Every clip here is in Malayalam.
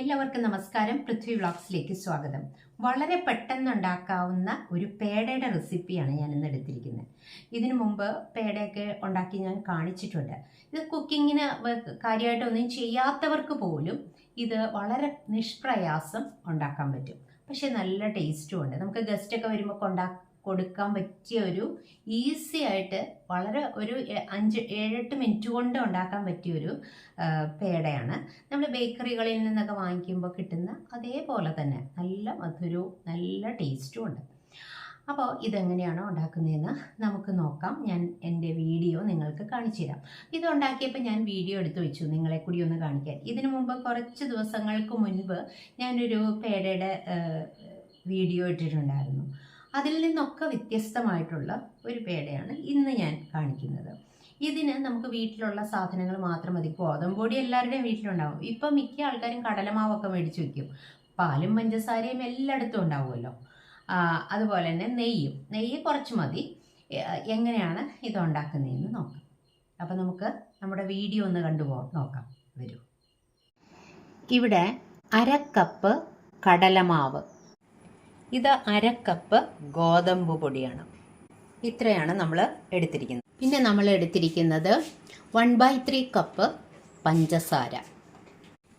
എല്ലാവർക്കും നമസ്കാരം. പൃഥ്വി വ്ളോഗ്സിലേക്ക് സ്വാഗതം. വളരെ പെട്ടെന്ന് ഉണ്ടാക്കാവുന്ന ഒരു പേടയുടെ റെസിപ്പിയാണ് ഞാൻ ഇന്ന് എടുത്തിരിക്കുന്നത്. ഇതിനു മുമ്പ് പേടയൊക്കെ ഉണ്ടാക്കി ഞാൻ കാണിച്ചിട്ടുണ്ട്. ഇത് കുക്കിങ്ങിന് കാര്യമായിട്ടൊന്നും ചെയ്യാത്തവർക്ക് പോലും ഇത് വളരെ നിഷ്പ്രയാസം ഉണ്ടാക്കാൻ പറ്റും. പക്ഷെ നല്ല ടേസ്റ്റും ഉണ്ട്. നമുക്ക് ഗസ്റ്റൊക്കെ വരുമ്പോൾ കൊണ്ടാ കൊടുക്കാൻ പറ്റിയ ഒരു ഈസി ആയിട്ട് വളരെ ഒരു അഞ്ച് ഏഴെട്ട് മിനിറ്റ് കൊണ്ട് ഉണ്ടാക്കാൻ പറ്റിയ ഒരു ആ, പേടയാണ്. നമ്മൾ ബേക്കറികളിൽ നിന്നൊക്കെ വാങ്ങിക്കുമ്പോൾ കിട്ടുന്ന അതേപോലെ തന്നെ നല്ല മധുരവും നല്ല ടേസ്റ്റും ഉണ്ട്. അപ്പോൾ ഇതെങ്ങനെയാണോ ഉണ്ടാക്കുന്നതെന്ന് നമുക്ക് നോക്കാം. ഞാൻ എന്റെ വീഡിയോ നിങ്ങൾക്ക് കാണിച്ചു തരാം. ഇത് ഉണ്ടാക്കിയപ്പോൾ ഞാൻ വീഡിയോ എടുത്തു വെച്ചു. നിങ്ങളെ കൂടി ഒന്ന് കാണിക്കാൻ. ഇതിനു മുമ്പ് കുറച്ച് ദിവസങ്ങൾക്ക് മുൻപ് ഞാനൊരു പേടയുടെ വീഡിയോ ഇട്ടിട്ടുണ്ടായിരുന്നു. അതിൽ നിന്നൊക്കെ വ്യത്യസ്തമായിട്ടുള്ള ഒരു പേടയാണ് ഇന്ന് ഞാൻ കാണിക്കുന്നത്. ഇതിന് നമുക്ക് വീട്ടിലുള്ള സാധനങ്ങൾ മാത്രം മതി. ഗോതമ്പൊടി എല്ലാവരുടെയും വീട്ടിലുണ്ടാവും. ഇപ്പം മിക്ക ആൾക്കാരും കടലമാവൊക്കെ മേടിച്ച് വെക്കും. പാലും പഞ്ചസാരയും എല്ലായിടത്തും ഉണ്ടാവുമല്ലോ. അതുപോലെ തന്നെ നെയ്യും. നെയ്യ് കുറച്ച് മതി. എങ്ങനെയാണ് ഇത് ഉണ്ടാക്കുന്നതെന്ന് നോക്കാം. അപ്പം നമുക്ക് നമ്മുടെ വീഡിയോ ഒന്ന് കണ്ടുപോ നോക്കാം. വരൂ. ഇവിടെ അര കപ്പ് കടലമാവ്. ഇത് അര കപ്പ് ഗോതമ്പ് പൊടിയാണ്. ഇത്രയാണ് നമ്മൾ എടുത്തിരിക്കുന്നത്. പിന്നെ നമ്മൾ എടുത്തിരിക്കുന്നത് വൺ ബൈ ത്രീ കപ്പ് പഞ്ചസാര.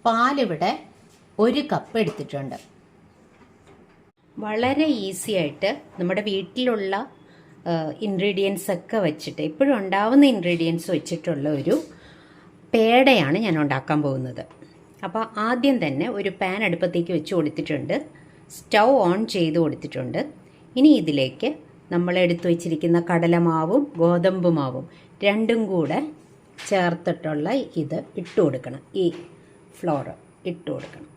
പാലിവിടെ ഒരു കപ്പ് എടുത്തിട്ടുണ്ട്. വളരെ ഈസി ആയിട്ട് നമ്മുടെ വീട്ടിലുള്ള ഇൻഗ്രീഡിയൻസ് ഒക്കെ വെച്ചിട്ട് എപ്പോഴും ഉണ്ടാവുന്ന ഇൻഗ്രീഡിയൻസ് വെച്ചിട്ടുള്ള ഒരു പേടയാണ് ഞാൻ ഉണ്ടാക്കാൻ പോകുന്നത്. അപ്പോൾ ആദ്യം തന്നെ ഒരു പാൻ അടുപ്പത്തേക്ക് വെച്ച് കൊടുത്തിട്ടുണ്ട്. സ്റ്റൗ ഓൺ ചെയ്ത് കൊടുത്തിട്ടുണ്ട്. ഇനി ഇതിലേക്ക് നമ്മൾ എടുത്തു വച്ചിരിക്കുന്ന കടലമാവും ഗോതമ്പ് മാവും രണ്ടും കൂടെ ചേർത്തിട്ടുള്ള ഇത് ഇട്ട് കൊടുക്കണം. ഈ ഫ്ലോർ ഇട്ട് കൊടുക്കണം.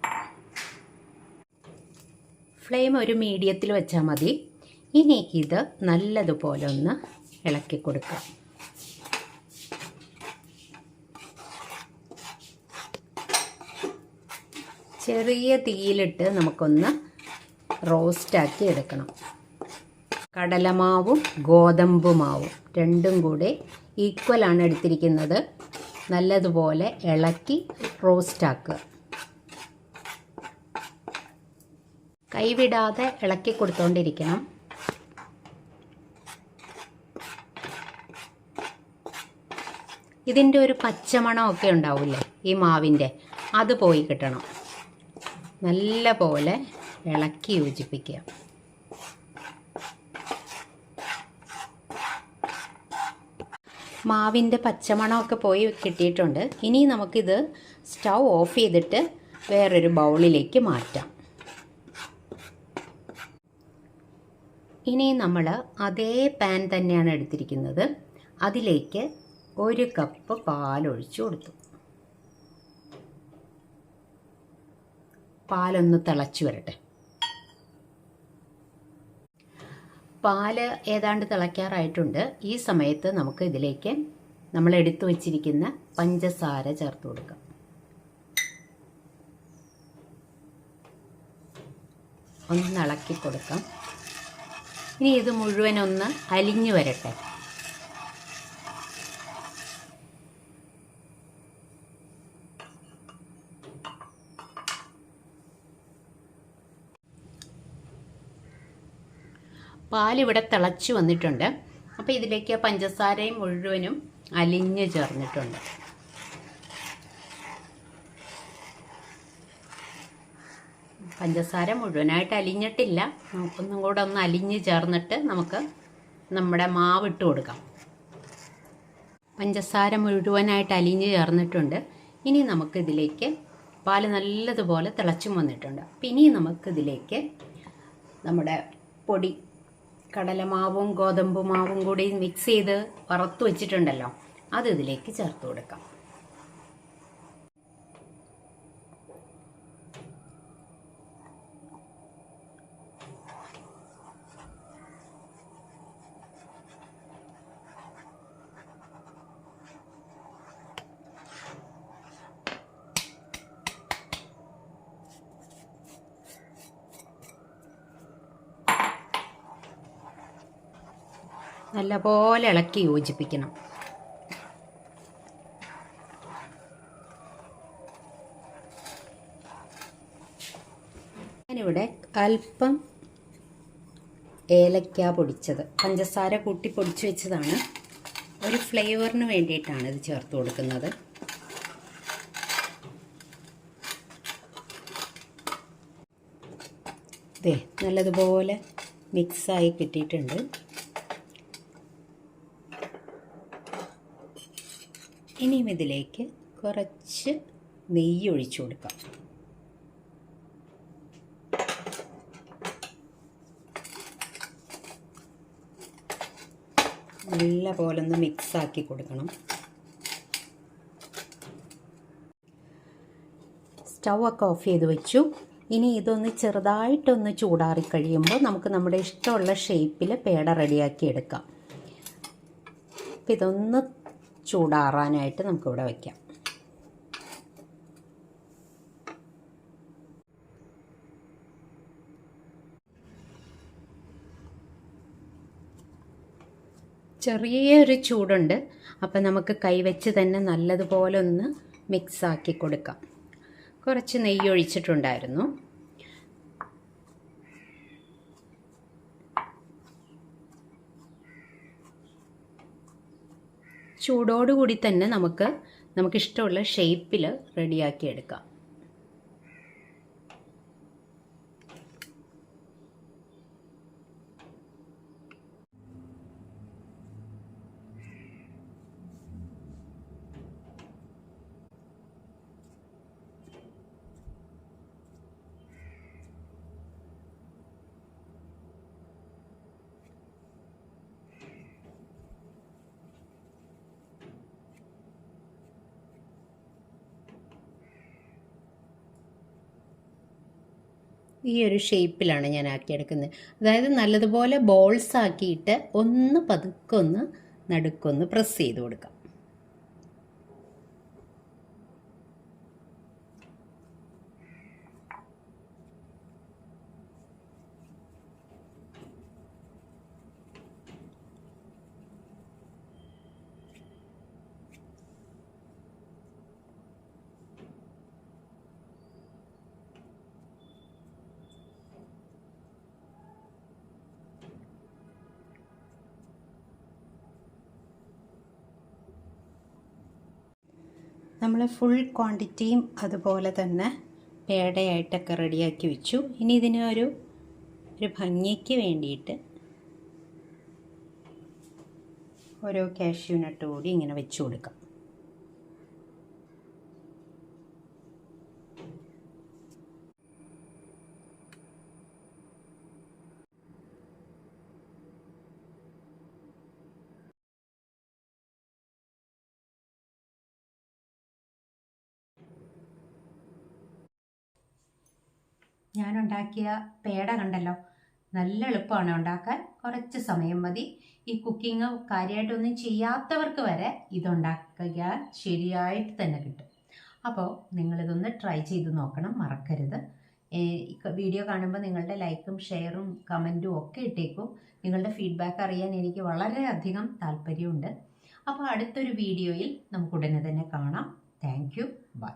ഫ്ലെയിം ഒരു മീഡിയത്തിൽ വെച്ചാൽ മതി. ഇനി ഇത് നല്ലതുപോലെ ഒന്ന് ഇളക്കി കൊടുക്കുക. ചെറിയ തീയിലിട്ട് നമുക്കൊന്ന് റോസ്റ്റാക്കി എടുക്കണം. കടലമാവും ഗോതമ്പ് മാവും രണ്ടും കൂടെ ഈക്വലാണ് എടുത്തിരിക്കുന്നത്. നല്ലതുപോലെ ഇളക്കി റോസ്റ്റാക്കുക കൈവിടാതെ ഇളക്കി കൊടുത്തോണ്ടിരിക്കണം. ഇതിന്റെ ഒരു പച്ചമണമൊക്കെ ഉണ്ടാവില്ലേ? ഈ മാവിന്റെ അത് പോയി കിട്ടണം. നല്ല പോലെ ഇളക്കി യോജിപ്പിക്കുക. മാവിന്റെ പച്ചമണമൊക്കെ പോയി കിട്ടിയിട്ടുണ്ട്. ഇനി നമുക്കിത് സ്റ്റൗ ഓഫ് ചെയ്തിട്ട് വേറൊരു ബൗളിലേക്ക് മാറ്റാം. ഇനി നമ്മൾ അതേ പാൻ തന്നെയാണ് എടുത്തിരിക്കുന്നത്. അതിലേക്ക് ഒരു കപ്പ് പാലൊഴിച്ചു കൊടുത്തു. പാലൊന്ന് തിളച്ചു വരട്ടെ. പാൽ ഏതാണ്ട് തിളയ്ക്കാറായിട്ടുണ്ട്. ഈ സമയത്ത് നമുക്ക് ഇതിലേക്ക് നമ്മൾ എടുത്തു വച്ചിരിക്കുന്ന പഞ്ചസാര ചേർത്ത് കൊടുക്കാം. ഒന്ന് ഇളക്കി കൊടുക്കാം. ഇനി ഇത് മുഴുവനൊന്ന് അലിഞ്ഞു വരട്ടെ. പാലിവിടെ തിളച്ച് വന്നിട്ടുണ്ട്. അപ്പോൾ ഇതിലേക്ക് പഞ്ചസാരയും മുഴുവനും അലിഞ്ഞു ചേർന്നിട്ടുണ്ട്. പഞ്ചസാര മുഴുവനായിട്ട് അലിഞ്ഞിട്ടില്ല. നമുക്കൊന്നും കൂടെ ഒന്ന് അലിഞ്ഞ് ചേർന്നിട്ട് നമുക്ക് നമ്മുടെ മാവ് ഇട്ട് കൊടുക്കാം. പഞ്ചസാര മുഴുവനായിട്ട് അലിഞ്ഞ് ചേർന്നിട്ടുണ്ട്. ഇനി നമുക്കിതിലേക്ക് പാൽ നല്ലതുപോലെ തിളച്ചും വന്നിട്ടുണ്ട്. അപ്പം ഇനി നമുക്കിതിലേക്ക് നമ്മുടെ പൊടി കടലമാവും ഗോതമ്പ് മാവും കൂടി മിക്സ് ചെയ്ത് വറുത്ത് വെച്ചിട്ടുണ്ടല്ലോ. അത് ഇതിലേക്ക് ചേർത്ത് കൊടുക്കാം. നല്ലപോലെ ഇളക്കി യോജിപ്പിക്കണം. ഞാനിവിടെ അല്പം ഏലക്ക പൊടിച്ചത്. പഞ്ചസാര കൂട്ടി പൊടിച്ചു വെച്ചതാണ്. ഒരു ഫ്ലേവറിന് വേണ്ടിയിട്ടാണ് ഇത് ചേർത്ത് കൊടുക്കുന്നത്. ദേ നല്ലതുപോലെ മിക്സായി കിട്ടിയിട്ടുണ്ട്. ഇനിയും ഇതിലേക്ക് കുറച്ച് നെയ്യ് ഒഴിച്ചു കൊടുക്കാം. നല്ല പോലെ ഒന്ന് മിക്സാക്കി കൊടുക്കണം. സ്റ്റൗ ഒക്കെ ഓഫ് ചെയ്ത് വെച്ചു. ഇനി ഇതൊന്ന് ചെറുതായിട്ടൊന്ന് ചൂടാറി കഴിയുമ്പോൾ നമുക്ക് നമ്മുടെ ഇഷ്ടമുള്ള ഷേപ്പിൽ പേട റെഡിയാക്കി എടുക്കാം. അപ്പം ഇതൊന്ന് ചൂടാറാനായിട്ട് നമുക്കിവിടെ വയ്ക്കാം ചെറിയൊരു ചൂടുണ്ട്. അപ്പം നമുക്ക് കൈവച്ച് തന്നെ നല്ലതുപോലെ ഒന്ന് മിക്സ് ആക്കി കൊടുക്കാം. കുറച്ച് നെയ്യ് ഒഴിച്ചിട്ടുണ്ടായിരുന്നു ചൂടോടുകൂടി തന്നെ നമുക്ക് നമുക്കിഷ്ടമുള്ള ഷേപ്പിൽ റെഡിയാക്കി എടുക്കാം. ഈ ഒരു ഷേപ്പിലാണ് ഞാൻ ആക്കിയെടുക്കുന്നത്. അതായത് നല്ലതുപോലെ ബോൾസ് ആക്കിയിട്ട് ഒന്ന് പതുക്കൊന്ന് നടുക്കൊന്ന് പ്രസ് ചെയ്ത് കൊടുക്കാം. നമ്മൾ ഫുൾ ക്വാണ്ടിറ്റിയും അതുപോലെ തന്നെ പേടയായിട്ടൊക്കെ റെഡിയാക്കി വെച്ചു. ഇനി ഇതിനൊരു ഒരു ഭംഗിക്ക് വേണ്ടിയിട്ട് ഓരോ കാഷ്യൂ നട്ട് കൂടി ഇങ്ങനെ വെച്ച് കൊടുക്കാം. ഞാനുണ്ടാക്കിയ പേട കണ്ടല്ലോ? നല്ല എളുപ്പമാണ് ഉണ്ടാക്കാൻ. കുറച്ച് സമയം മതി. ഈ കുക്കിംഗ് കാര്യമായിട്ടൊന്നും ചെയ്യാത്തവർക്ക് വരെ ഇതുണ്ടാക്കിയാൽ ശരിയായിട്ട് തന്നെ കിട്ടും. അപ്പോൾ നിങ്ങളിതൊന്ന് ട്രൈ ചെയ്ത് നോക്കണം. മറക്കരുത്. വീഡിയോ കാണുമ്പോൾ നിങ്ങളുടെ ലൈക്കും ഷെയറും കമന്റും ഒക്കെ ഇട്ടേക്കും. നിങ്ങളുടെ ഫീഡ്ബാക്ക് അറിയാൻ എനിക്ക് വളരെയധികം താല്പര്യമുണ്ട്. അപ്പോൾ അടുത്തൊരു വീഡിയോയിൽ നമുക്ക് ഉടനെ തന്നെ കാണാം. Thank you. ബൈ.